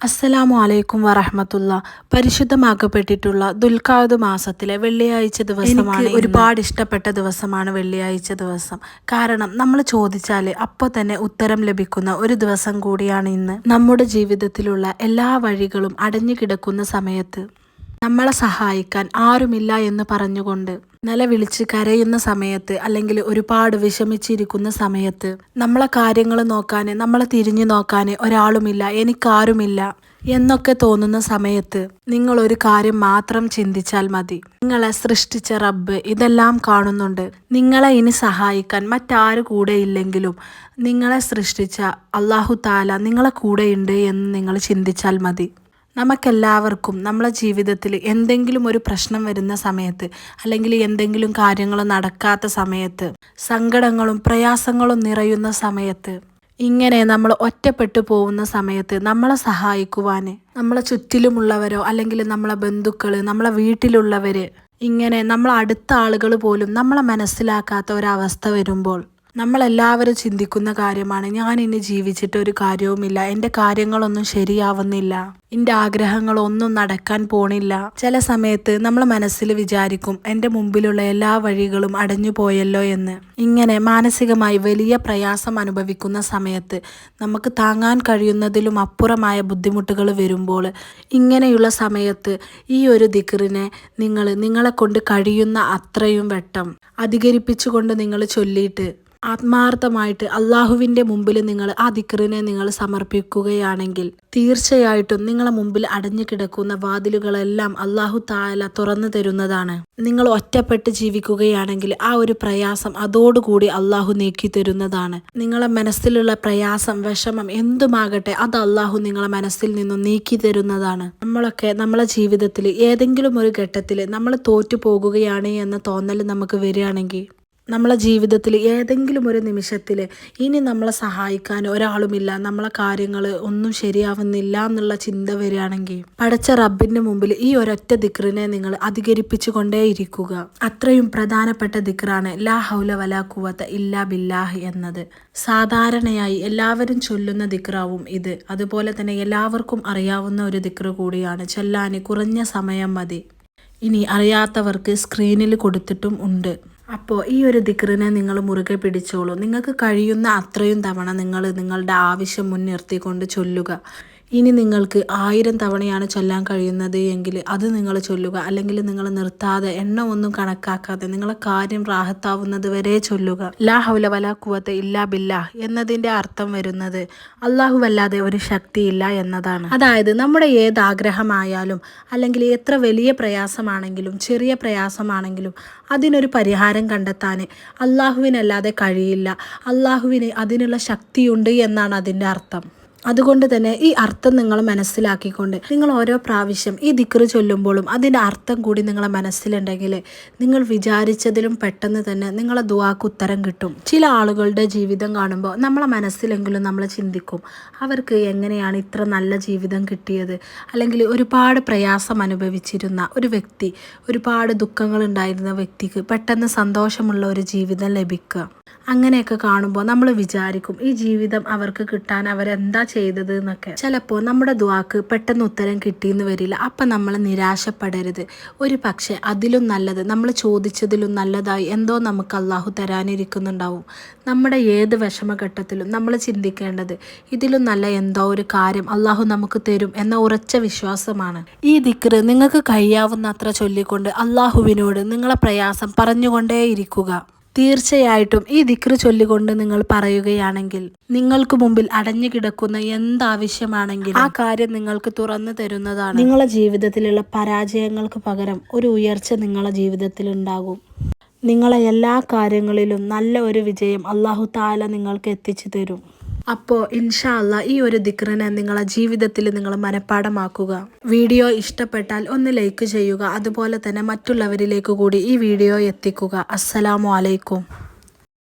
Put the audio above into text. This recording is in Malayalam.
അസ്സലാമു അലൈക്കും വറഹമത്തുള്ള പരിശുദ്ധമാക്കപ്പെട്ടിട്ടുള്ള ദുൽഖാദ് മാസത്തിലെ വെള്ളിയാഴ്ച ദിവസമാണ് ഒരുപാട് ഇഷ്ടപ്പെട്ട ദിവസമാണ് വെള്ളിയാഴ്ച ദിവസം. കാരണം നമ്മൾ ചോദിച്ചാൽ അപ്പോൾ തന്നെ ഉത്തരം ലഭിക്കുന്ന ഒരു ദിവസം കൂടിയാണ് ഇന്ന്. നമ്മുടെ ജീവിതത്തിലുള്ള എല്ലാ വഴികളും അടഞ്ഞു കിടക്കുന്ന സമയത്ത് നമ്മളെ സഹായിക്കാൻ ആരുമില്ല എന്ന് പറഞ്ഞുകൊണ്ട് നിലവിളിച്ച് കരയുന്ന സമയത്ത് അല്ലെങ്കിൽ ഒരുപാട് വിഷമിച്ചിരിക്കുന്ന സമയത്ത് നമ്മളെ കാര്യങ്ങൾ നോക്കാൻ നമ്മളെ തിരിഞ്ഞു നോക്കാൻ ഒരാളുമില്ല എനിക്കാരുമില്ല എന്നൊക്കെ തോന്നുന്ന സമയത്ത് നിങ്ങൾ ഒരു കാര്യം മാത്രം ചിന്തിച്ചാൽ മതി. നിങ്ങളെ സൃഷ്ടിച്ച റബ്ബ് ഇതെല്ലാം കാണുന്നുണ്ട്. നിങ്ങളെ ഇനി സഹായിക്കാൻ മറ്റാരും കൂടെ ഇല്ലെങ്കിലും നിങ്ങളെ സൃഷ്ടിച്ച അള്ളാഹു താല നിങ്ങളെ കൂടെയുണ്ട് എന്ന് നിങ്ങൾ ചിന്തിച്ചാൽ മതി. നമുക്കെല്ലാവർക്കും നമ്മളെ ജീവിതത്തിൽ എന്തെങ്കിലും ഒരു പ്രശ്നം വരുന്ന സമയത്ത് അല്ലെങ്കിൽ എന്തെങ്കിലും കാര്യങ്ങൾ നടക്കാത്ത സമയത്ത് സങ്കടങ്ങളും പ്രയാസങ്ങളും നിറയുന്ന സമയത്ത് ഇങ്ങനെ നമ്മൾ ഒറ്റപ്പെട്ടു പോകുന്ന സമയത്ത് നമ്മളെ സഹായിക്കുവാൻ നമ്മളെ ചുറ്റിലുമുള്ളവരോ അല്ലെങ്കിൽ നമ്മളെ ബന്ധുക്കൾ നമ്മളെ വീട്ടിലുള്ളവർ ഇങ്ങനെ നമ്മളെ അടുത്ത ആളുകൾ പോലും നമ്മളെ മനസ്സിലാക്കാത്ത ഒരവസ്ഥ വരുമ്പോൾ നമ്മളെല്ലാവരും ചിന്തിക്കുന്ന കാര്യമാണ് ഞാൻ ഇനി ജീവിച്ചിട്ട് ഒരു കാര്യവുമില്ല. എന്റെ കാര്യങ്ങളൊന്നും ശരിയാവുന്നില്ല. എന്റെ ആഗ്രഹങ്ങളൊന്നും നടക്കാൻ പോണില്ല. ചില സമയത്ത് നമ്മൾ മനസ്സിൽ വിചാരിക്കും എന്റെ മുമ്പിലുള്ള എല്ലാ വഴികളും അടഞ്ഞു പോയല്ലോ എന്ന്. ഇങ്ങനെ മാനസികമായി വലിയ പ്രയാസം അനുഭവിക്കുന്ന സമയത്ത് നമുക്ക് താങ്ങാൻ കഴിയുന്നതിലും അപ്പുറമായ ബുദ്ധിമുട്ടുകൾ വരുമ്പോൾ ഇങ്ങനെയുള്ള സമയത്ത് ഈ ഒരു ദിക്കറിനെ നിങ്ങൾ നിങ്ങളെ കൊണ്ട് കഴിയുന്ന അത്രയും വെട്ടം അധികരിപ്പിച്ചുകൊണ്ട് നിങ്ങൾ ചൊല്ലിയിട്ട് ആത്മാർത്ഥമായിട്ട് അള്ളാഹുവിന്റെ മുമ്പിൽ നിങ്ങൾ ആ ദിക്കറിനെ നിങ്ങൾ സമർപ്പിക്കുകയാണെങ്കിൽ തീർച്ചയായിട്ടും നിങ്ങളെ മുമ്പിൽ അടഞ്ഞു കിടക്കുന്ന വാതിലുകളെല്ലാം അള്ളാഹു താല തുറന്നു തരുന്നതാണ്. നിങ്ങൾ ഒറ്റപ്പെട്ട് ജീവിക്കുകയാണെങ്കിൽ ആ ഒരു പ്രയാസം അതോടുകൂടി അള്ളാഹു നീക്കി തരുന്നതാണ്. നിങ്ങളെ മനസ്സിലുള്ള പ്രയാസം വിഷമം എന്തുമാകട്ടെ അത് അള്ളാഹു നിങ്ങളെ മനസ്സിൽ നിന്നും നീക്കി തരുന്നതാണ്. നമ്മളൊക്കെ നമ്മളെ ജീവിതത്തിൽ ഏതെങ്കിലും ഒരു ഘട്ടത്തിൽ നമ്മൾ തോറ്റു പോകുകയാണ് എന്ന തോന്നൽ നമുക്ക് വരികയാണെങ്കിൽ നമ്മളെ ജീവിതത്തിൽ ഏതെങ്കിലും ഒരു നിമിഷത്തിൽ ഇനി നമ്മളെ സഹായിക്കാൻ ഒരാളുമില്ല നമ്മളെ കാര്യങ്ങൾ ഒന്നും ശരിയാവുന്നില്ല എന്നുള്ള ചിന്ത വരികയാണെങ്കിൽ പടച്ച റബ്ബിന്റെ മുമ്പിൽ ഈ ഒരൊറ്റ ദിക്റിനെ നിങ്ങൾ അധികരിപ്പിച്ചു കൊണ്ടേയിരിക്കുക അത്രയും പ്രധാനപ്പെട്ട ദിക്റാണ് ലാ ഹൗല വലാ കുവത്ത ഇല്ലാ ബില്ലാഹ് എന്നത്. സാധാരണയായി എല്ലാവരും ചൊല്ലുന്ന ദിക്റാവും ഇത്. അതുപോലെ തന്നെ എല്ലാവർക്കും അറിയാവുന്ന ഒരു ദിക്റ് കൂടിയാണ് ചൊല്ലാൻ കുറഞ്ഞ സമയം മതി. ഇനി അറിയാത്തവർക്ക് സ്ക്രീനിൽ കൊടുത്തിട്ടും ഉണ്ട്. അപ്പോൾ ഈ ഒരു ദിക്റിനെ നിങ്ങൾ മുറുകെ പിടിച്ചോളൂ. നിങ്ങൾക്ക് കഴിയുന്ന അത്രയും തവണ നിങ്ങൾ നിങ്ങളുടെ ആവശ്യം മുൻനിർത്തിക്കൊണ്ട് ചൊല്ലുക. ഇനി നിങ്ങൾക്ക് ആയിരം തവണയാണ് ചൊല്ലാൻ കഴിയുന്നത് എങ്കിൽ അത് നിങ്ങൾ ചൊല്ലുക. അല്ലെങ്കിൽ നിങ്ങൾ നിർത്താതെ എണ്ണ ഒന്നും കണക്കാക്കാതെ നിങ്ങളെ കാര്യം റാഹത്താവുന്നത് വരെ ചൊല്ലുക. ലാ ഹൗല വല കുവത്ത് ഇല്ലാ ബില്ലാ എന്നതിന്റെ അർത്ഥം വരുന്നത് അള്ളാഹു വല്ലാതെ ഒരു ശക്തിയില്ല എന്നതാണ്. അതായത് നമ്മുടെ ഏത് ആഗ്രഹമായാലും അല്ലെങ്കിൽ എത്ര വലിയ പ്രയാസമാണെങ്കിലും ചെറിയ പ്രയാസമാണെങ്കിലും അതിനൊരു പരിഹാരം കണ്ടെത്താൻ അള്ളാഹുവിനല്ലാതെ കഴിയില്ല. അള്ളാഹുവിന് അതിനുള്ള ശക്തിയുണ്ട് എന്നാണ് അതിന്റെ അർത്ഥം. അതുകൊണ്ട് തന്നെ ഈ അർത്ഥം നിങ്ങൾ മനസ്സിലാക്കിക്കൊണ്ട് നിങ്ങൾ ഓരോ പ്രാവശ്യം ഈ ദിക്കറ് ചൊല്ലുമ്പോഴും അതിന്റെ അർത്ഥം കൂടി നിങ്ങളെ മനസ്സിലുണ്ടെങ്കിൽ നിങ്ങൾ വിചാരിച്ചതിലും പെട്ടെന്ന് തന്നെ നിങ്ങളെ ദുവാക്ക് ഉത്തരം കിട്ടും. ചില ആളുകളുടെ ജീവിതം കാണുമ്പോൾ നമ്മളെ മനസ്സിലെങ്കിലും നമ്മൾ ചിന്തിക്കും അവർക്ക് എങ്ങനെയാണ് ഇത്ര നല്ല ജീവിതം കിട്ടിയത്? അല്ലെങ്കിൽ ഒരുപാട് പ്രയാസം അനുഭവിച്ചിരുന്ന ഒരു വ്യക്തി ഒരുപാട് ദുഃഖങ്ങൾ ഉണ്ടായിരുന്ന വ്യക്തിക്ക് പെട്ടെന്ന് സന്തോഷമുള്ള ഒരു ജീവിതം ലഭിക്കുക. അങ്ങനെയൊക്കെ കാണുമ്പോൾ നമ്മൾ വിചാരിക്കും ഈ ജീവിതം അവർക്ക് കിട്ടാൻ അവരെന്താ ചെയ്തത് എന്നൊക്കെ. ചിലപ്പോൾ നമ്മുടെ ദ്വാക്ക് പെട്ടെന്ന് ഉത്തരം കിട്ടിയെന്ന് വരില്ല. അപ്പം നമ്മൾ നിരാശപ്പെടരുത്. ഒരു പക്ഷേ അതിലും നല്ലത് നമ്മൾ ചോദിച്ചതിലും നല്ലതായി എന്തോ നമുക്ക് അള്ളാഹു തരാനിരിക്കുന്നുണ്ടാവും. നമ്മുടെ ഏത് വിഷമഘട്ടത്തിലും നമ്മൾ ചിന്തിക്കേണ്ടത് ഇതിലും നല്ല എന്തോ ഒരു കാര്യം അള്ളാഹു നമുക്ക് തരും എന്ന ഉറച്ച വിശ്വാസമാണ്. ഈ ദിക്റ് നിങ്ങൾക്ക് കഴിയാവുന്ന അത്ര ചൊല്ലിക്കൊണ്ട് അള്ളാഹുവിനോട് നിങ്ങളെ പ്രയാസം പറഞ്ഞുകൊണ്ടേയിരിക്കുക. തീർച്ചയായിട്ടും ഈ ദിക്റ് ചൊല്ലിക്കൊണ്ട് നിങ്ങൾ പറയുകയാണെങ്കിൽ നിങ്ങൾക്ക് മുമ്പിൽ അടഞ്ഞു കിടക്കുന്ന എന്താവശ്യമാണെങ്കിലും ആ കാര്യം നിങ്ങൾക്ക് തുറന്നു തരുന്നതാണ്. നിങ്ങളുടെ ജീവിതത്തിലുള്ള പരാജയങ്ങൾക്ക് പകരം ഒരു ഉയർച്ച നിങ്ങളുടെ ജീവിതത്തിൽ ഉണ്ടാകും. നിങ്ങളെ എല്ലാ കാര്യങ്ങളിലും നല്ല ഒരു വിജയം അള്ളാഹു താല നിങ്ങൾക്ക് എത്തിച്ചു തരും. അപ്പോൾ ഇൻഷാ അല്ല ഈ ഒരു ദിക്റിനെ നിങ്ങളെ ജീവിതത്തിൽ നിങ്ങൾ മനഃപ്പാടമാക്കുക. വീഡിയോ ഇഷ്ടപ്പെട്ടാൽ ഒന്ന് ലൈക്ക് ചെയ്യുക. അതുപോലെ തന്നെ മറ്റുള്ളവരിലേക്ക് കൂടി ഈ വീഡിയോ എത്തിക്കുക. അസ്സലാമു അലൈക്കും.